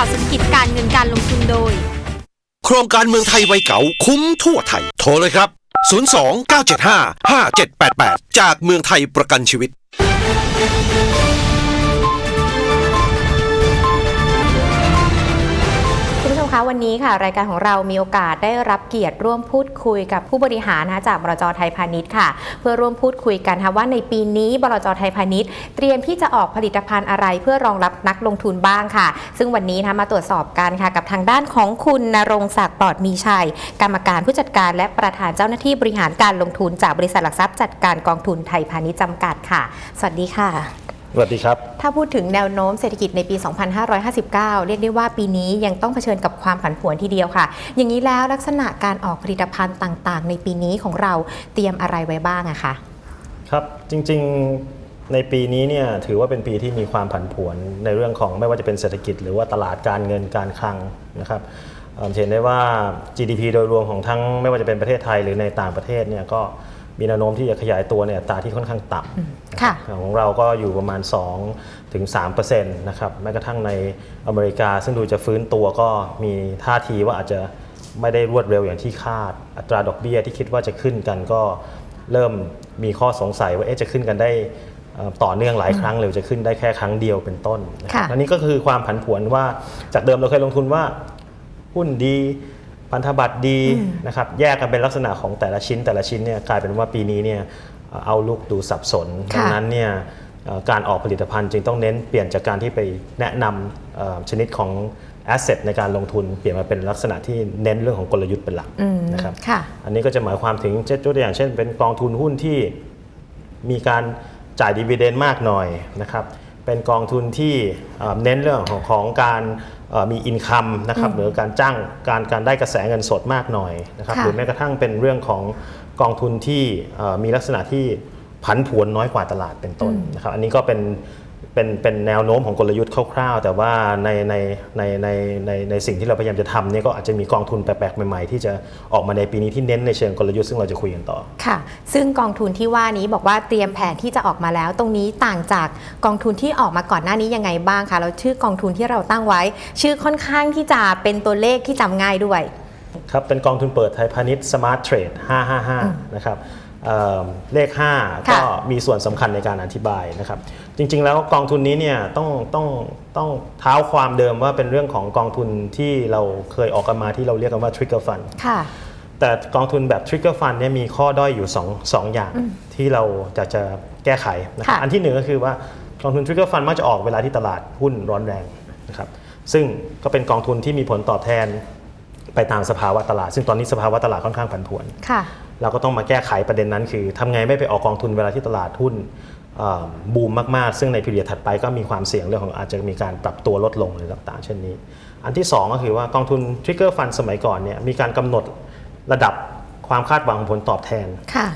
ข่าวเศรษฐกิจการเงินการลงทุนโดย โครงการเมืองไทยไวเก๋าคุ้มทั่วไทย โทรเลยครับ 02 975 5788 จากเมืองไทยประกันชีวิต วันนี้ค่ะ รายการของเรามีโอกาสได้รับเกียรติร่วมพูดคุยกับผู้บริหารนะจากบลจไทยพาณิชย์ค่ะ เพื่อร่วมพูดคุยกันค่ะว่าในปีนี้บลจไทยพาณิชย์ เตรียมที่จะออกผลิตภัณฑ์อะไรเพื่อรองรับนักลงทุนบ้างค่ะ ซึ่งวันนี้นะคะมาตรวจสอบกันค่ะ กับทางด้านของคุณนรงศักดิ์ปลอดมีชัย กรรมการผู้จัดการและประธานเจ้าหน้าที่บริหารการลงทุนจากบริษัทหลักทรัพย์จัดการกองทุนไทยพาณิชย์จำกัดค่ะ สวัสดีค่ะ สวัสดีครับ ถ้าพูดถึงแนวโน้มเศรษฐกิจในปี 2559 เรียกได้ว่าปีนี้ยังต้องเผชิญกับความผันผวนทีเดียวค่ะ อย่างนี้แล้วลักษณะการออกผลิตภัณฑ์ต่างๆ ในปีนี้ของเราเตรียมอะไรไว้บ้างอะคะ ครับ จริงๆในปีนี้เนี่ยถือว่าเป็นปีที่มีความผันผวนในเรื่องของไม่ว่าจะเป็นเศรษฐกิจ หรือว่าตลาดการเงินการคลังนะครับเอ่อเห็นได้ว่า GDP โดยรวมของทั้งไม่ว่าจะเป็นประเทศไทยหรือในต่างประเทศเนี่ยก็ มีแนวโน้มที่จะขยายตัวเนี่ยอัตราที่ค่อนข้างต่ำค่ะของเราก็อยู่ประมาณ 2 ถึง3%นะครับแม้กระทั่งในอเมริกา ซึ่งดูจะฟื้นตัวก็มีท่าทีว่าอาจจะไม่ได้รวดเร็วอย่างที่คาด อัตราดอกเบี้ยที่คิดว่าจะขึ้นกันก็เริ่มมีข้อสงสัยว่าเอ๊ะจะขึ้นกันได้เอ่อต่อเนื่องหลายครั้งหรือจะขึ้นได้แค่ครั้งเดียวเป็นต้นนะครับค่ะอันนี้ก็คือความผันผวนว่าจากเดิมเราเคยลงทุนว่าหุ้นดี พันธบัตรดีนะครับแยกกันเป็นลักษณะของแต่ละชิ้นแต่ละชิ้นเนี่ยกลายเป็นว่าปีนี้เนี่ยเอ่อเอาลุกดูสับสนค่ะดังนั้นเนี่ยเอ่อการออกผลิตภัณฑ์จึงต้องเน้นเปลี่ยนจากการที่ไปแนะนำเอ่อชนิดของ asset ในการลงทุนเปลี่ยนมาเป็นลักษณะที่เน้นเรื่องของกลยุทธ์เป็นหลักอืมนะครับค่ะอันนี้ก็จะหมายความถึงเช่นตัวอย่างเช่น เป็นกองทุนหุ้นที่มีการจ่ายดีเวเดนมากหน่อยนะครับ เป็นกองทุนที่เอ่อเน้นเรื่องของของการเอ่อมีอินคัมนะครับหรือการจ้างการการได้กระแสเงินสดมากหน่อยนะครับค่ะหรือแม้กระทั่งเป็นเรื่องของกองทุนที่เอ่อมีลักษณะที่ผันผวนน้อยกว่าตลาดเป็นต้นนะครับอันนี้ก็เป็น เป็นเป็นแนวโน้มของกลยุทธ์คร่าวๆ แต่ว่าในในในในในในสิ่งที่เราพยายามจะทำเนี่ยก็อาจจะมีกองทุนแปลกๆใหม่ๆ ที่จะออกมาในปีนี้ที่เน้นในเชิงกลยุทธ์ซึ่งเราจะคุยกันต่อค่ะ ซึ่งกองทุนที่ว่านี้บอกว่าเตรียมแผนที่จะออกมาแล้ว ตรงนี้ต่างจากกองทุนที่ออกมาก่อนหน้านี้ยังไงบ้างคะแล้วชื่อกองทุนที่เราตั้งไว้ ชื่อค่อนข้างที่จะเป็นตัวเลขที่จำง่ายด้วย ครับเป็นกองทุนเปิดไทยพาณิชย์ Smart Trade 555 นะครับเอ่อเลข5ค่ะก็มีส่วนสำคัญในการอธิบายนะครับ จริงๆแล้วกองทุนนี้เนี่ยต้องต้องต้องเท้าความเดิมว่าเป็นเรื่องของกองทุนที่เราเคยออกกันมาที่เราเรียกกันว่า Trigger Fund ค่ะแต่กองทุนแบบ Trigger Fund เนี่ยมีข้อด้อยอยู่2งอย่างที่เราจะจะแก้ไขนะครับค่ะอันที่หนึ่งก็คือว่ากองทุน Trigger Fund มักจะออกเวลาที่ตลาดหุ้นร้อนแรงนะครับซึ่งก็เป็นกองทุนที่มีผลตอบแทน ไปตามสภาวะตลาด ซึ่งตอนนี้สภาวะตลาดค่อนข้างผันผวนค่ะเราก็ต้องมาแก้ไขประเด็นนั้น คือทำไงไม่ไปออกกองทุนเวลาที่ตลาดหุ้นเอ่อบูมมาก ๆ ซึ่งในพิเรียถัดไปก็มีความเสี่ยงเรื่องของอาจจะมีการปรับตัวลดลงหรือต่างๆ เช่นนี้ อันที่ 2 ก็คือว่ากองทุน Trigger Fund สมัยก่อนเนี่ยมีการกำหนดระดับความคาดหวังผลตอบแทนค่ะ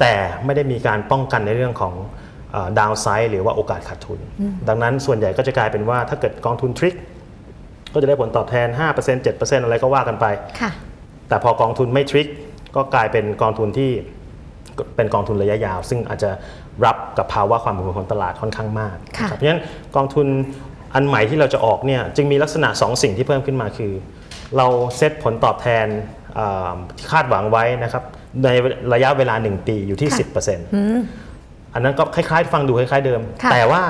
แต่ไม่ได้มีการป้องกันในเรื่องของดาวไซด์หรือว่าโอกาสขาดทุน ดังนั้นส่วนใหญ่ก็จะกลายเป็นว่าถ้าเกิดกองทุนทริก ก็จะได้ผลตอบแทน 5% 7%อะไรก็ว่ากันไปค่ะแต่พอกองทุนไม่ทริกก็กลายเป็นกองทุนที่เป็นกองทุนระยะยาว ซึ่งอาจจะรับกับภาวะความผันผวนของตลาดค่อนข้างมากค่ะนะครับเพราะฉะนั้นกองทุนอันใหม่ที่เราจะออกเนี่ยจึงมีลักษณะ 2 สิ่งที่เพิ่มขึ้นมาคือ เราเซตผลตอบแทนอ่าที่คาดหวังไว้นะครับในระยะเวลา 1 ปีอยู่ที่ค่ะ10%อันนั้นก็คล้ายๆ ฟังดูคล้ายๆเดิมค่ะแต่ว่า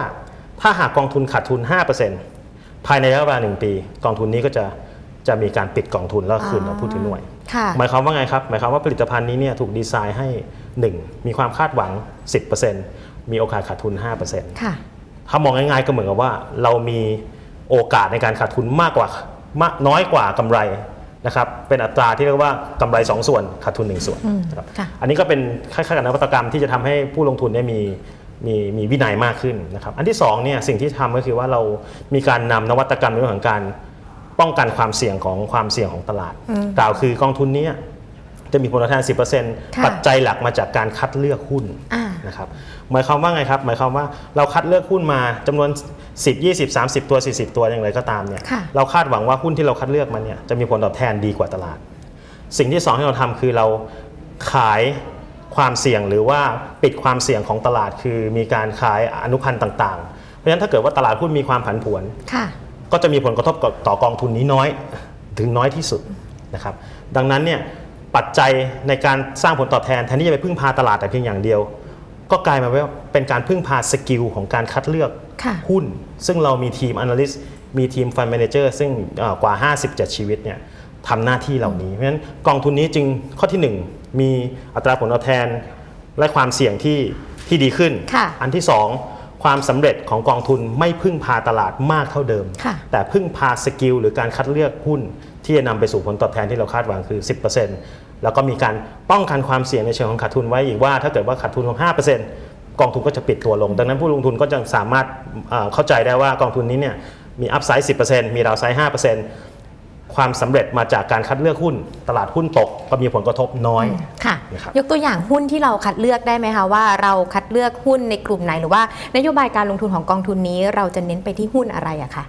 ถ้าหากกองทุนขาดทุน 5% ภายในระยะเวลา1ปี กองทุนนี้ก็จะจะมีการปิดกองทุนแล้วคืนมาผู้ถือหน่วย ค่ะหมายความว่าไงครับ หมายความว่าผลิตภัณฑ์นี้เนี่ยถูกดีไซน์ให้ 1 มีความคาดหวัง 10%มีโอกาสขาดทุน 5%ค่ะ ถ้ามองง่ายๆก็เหมือนกับว่า เรามีโอกาสในการขาดทุนมากกว่ามากน้อยกว่ากำไรนะครับเป็นอัตราที่เรียกว่ากำไร 2 ส่วนขาดทุน 1 ส่วนนะครับค่ะ อันนี้ก็เป็นคล้ายๆกับนวัตกรรมที่จะทำให้ผู้ลงทุนเนี่ยมี มีมีวินัยมากขึ้นนะครับ อันที่2เนี่ยสิ่งที่ทำก็คือว่าเรามีการนำนวัตกรรมในเรื่องของการป้องกันความเสี่ยงของความเสี่ยงของตลาด กล่าวคือกองทุนเนี้จะมีผลตอบแทน 10%ค่ะปัจจัยหลักมาจากการคัดเลือกหุ้นอ่านะครับหมายความว่าไงครับ หมายความว่าเราคัดเลือกหุ้นมาจำนวน 10 20 30 ตัว 40 ตัวอย่างไรก็ตามเนี่ยค่ะเราคาดหวังว่าหุ้นที่เราคัดเลือกมาเนี่ยจะมีผลตอบแทนดีกว่าตลาด สิ่งที่สองที่เราทำคือเราขาย ความเสี่ยงหรือว่าปิดความเสี่ยงของตลาดคือมีการขายอนุพันธ์ต่างๆ เพราะฉะนั้นถ้าเกิดว่าตลาดหุ้นมีความผันผวนค่ะก็จะมีผลกระทบกับต่อกองทุนนี้น้อยถึงน้อยที่สุดนะครับ ดังนั้นเนี่ยปัจจัยในการสร้างผลตอบแทนแทนที่จะไปพึ่งพาตลาดแต่เพียงอย่างเดียว ก็กลายมาว่าเป็นการพึ่งพาสกิลของการคัดเลือกค่ะหุ้น ซึ่งเรามีทีม Analyst มีทีม Fund Manager ซึ่งเอ่อกว่า 57 ชีวิตเนี่ย ทำหน้าที่เหล่านี้ เพราะฉะนั้นกองทุนนี้จึงข้อทีหนึ่1 มีอัตราผลตอบแทนและความเสี่ยงที่ที่ดีขึ้นค่ะอันที่ 2 ความสำเร็จของกองทุนไม่พึ่งพาตลาดมากเท่าเดิมค่ะแต่พึ่งพาสกิลหรือการคัดเลือกหุ้น ที่จะนำไปสู่ผลตอบแทนที่เราคาดหวังคือ 10%แล้วก็มีการป้องกันความเสี่ยงในเชิงของขาดทุนไว้อีกว่า ถ้าเกิดว่าขาดทุนลง5%กองทุนก็จะปิดตัวลง ดังนั้นผู้ลงทุนก็จะสามารถเอ่อเข้าใจได้ว่ากองทุนนี้เนี่ยมีอัพไซด์10%มีดาวไซด์5% ความสำเร็จมาจากการคัดเลือกหุ้น ตลาดหุ้นตกก็มีผลกระทบน้อยค่ะ นะครับ ยกตัวอย่างหุ้นที่เราคัดเลือกได้ไหมคะว่าเราคัดเลือกหุ้นในกลุ่มไหนหรือว่านโยบายการลงทุนของกองทุนนี้ เราจะเน้นไปที่หุ้นอะไรอะคะ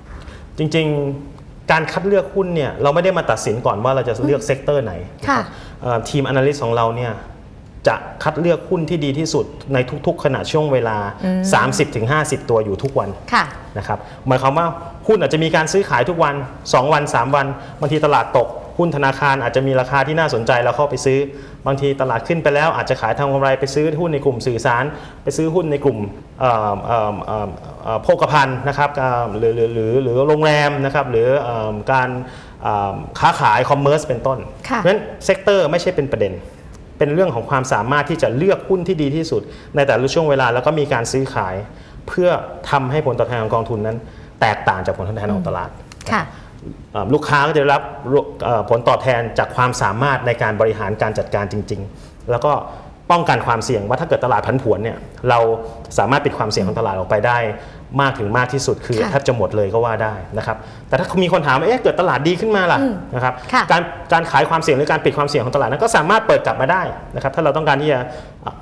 จริงๆการคัดเลือกหุ้นเนี่ยเราไม่ได้มาตัดสินก่อนว่าเราจะเลือกเซกเตอร์ไหนค่ะเอ่อทีม Analyst ของเราเนี่ยจะคัดเลือกหุ้นที่ดีที่สุดในทุกๆ ขณะช่วงเวลา 30-50 ตัวอยู่ทุกวัน ค่ะ นะครับหมายความว่า หุ้นอาจจะมีการซื้อขายทุกวัน 2 วัน 3 วัน บางทีตลาดตก หุ้นธนาคารอาจจะมีราคาที่น่าสนใจเราเข้าไปซื้อ บางทีตลาดขึ้นไปแล้วอาจจะขายทำกำไรไปซื้อหุ้นในกลุ่มสื่อสาร ไปซื้อหุ้นในกลุ่มเอ่อเอ่อเอ่อเอ่อโภคภัณฑ์นะครับเอ่อหรือหรือหรือหรือโรงแรมนะครับหรือเอ่อการเอ่อค้าขายคอมเมอร์สเป็นต้นค่ะเพราะฉะนั้นเซกเตอร์ไม่ใช่เป็นประเด็นเป็นเรื่องของความสามารถที่จะเลือกหุ้นที่ดีที่สุด ในแต่ละช่วงเวลาแล้วก็มีการซื้อขาย เพื่อทำให้ผลตอบแทนของกองทุนนั้น แตกต่างจากผลตอบแทนของตลาดค่ะเอ่อลูกค้าก็จะได้รับเอ่อผลตอบแทนจากความสามารถในการบริหารการจัดการจริง ๆ แล้วก็ ป้องกันความเสี่ยงว่าถ้าเกิดตลาดผันผวนเนี่ยเราสามารถปิดความเสี่ยงของตลาดออกไปได้ มากถึงมากที่สุดคือค่ะแทบจะหมดเลยก็ว่าได้นะครับแต่ถ้ามีคนถามว่าเอ๊ะเกิดตลาดดีขึ้นมาล่ะอืมนะครับค่ะการการขายความเสี่ยงหรือการปิดความเสี่ยงของตลาดนั้นก็สามารถเปิดกลับมาได้นะครับถ้าเราต้องการที่จะ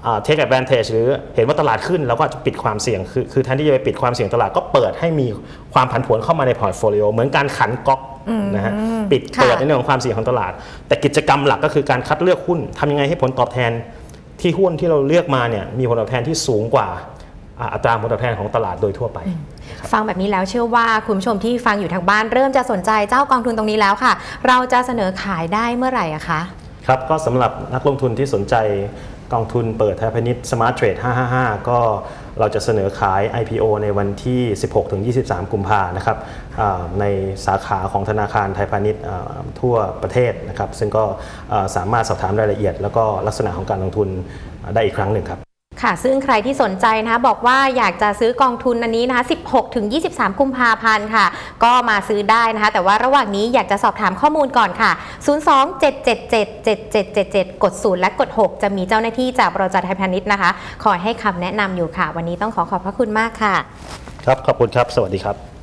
เอ่อ take advantage หรือเห็นว่าตลาดขึ้นเราก็อาจจะปิดความเสี่ยงคือคือแทนที่จะไปปิดความเสี่ยงตลาดก็เปิดให้มีความผันผวนเข้ามาในพอร์ตโฟลิโอเหมือนการขันก๊อกนะฮะปิดค่ะเปิดในเรื่องของความเสี่ยงของตลาด แต่กิจกรรมหลักก็คือการคัดเลือกหุ้นทำยังไงให้ผลตอบแทน ที่หุ้นที่เราเลือกมาเนี่ยมีผลตอบแทนที่สูงกว่าอ่าอัตราผลตอบแทนของตลาดโดยทั่วไป ฟังแบบนี้แล้วเชื่อว่าคุณผู้ชมที่ฟังอยู่ทางบ้านเริ่มจะสนใจเจ้ากองทุนตรงนี้แล้วค่ะ เราจะเสนอขายได้เมื่อไหร่อะคะ ครับก็สำหรับนักลงทุนที่สนใจ กองทุนเปิดไทยพาณิชย์ Smart Trade 555 ก็เราจะเสนอขาย IPO ในวันที่ 16-23 กุมภานะครับในสาขาของธนาคารไทยพาณิชย์ทั่วประเทศนะครับ ซึ่งก็สามารถสอบถามรายละเอียด แล้วก็ลักษณะของการลงทุนได้อีกครั้งหนึ่งครับ ค่ะ ซึ่งใครที่สนใจนะคะบอกว่าอยากจะซื้อกองทุนอันนี้นะคะ 16 ถึง 23 กุมภาพันธ์ค่ะ ก็มาซื้อได้นะคะ แต่ว่าระหว่างนี้อยากจะสอบถามข้อมูลก่อนค่ะ 02-777-7777 กด 0 และกด 6 จะมีเจ้าหน้าที่จากบริษัทไทยพาณิชย์นะคะ คอยให้คำแนะนำอยู่ค่ะ วันนี้ต้องขอขอบพระคุณมากค่ะ ครับ ขอบคุณครับ สวัสดีครับ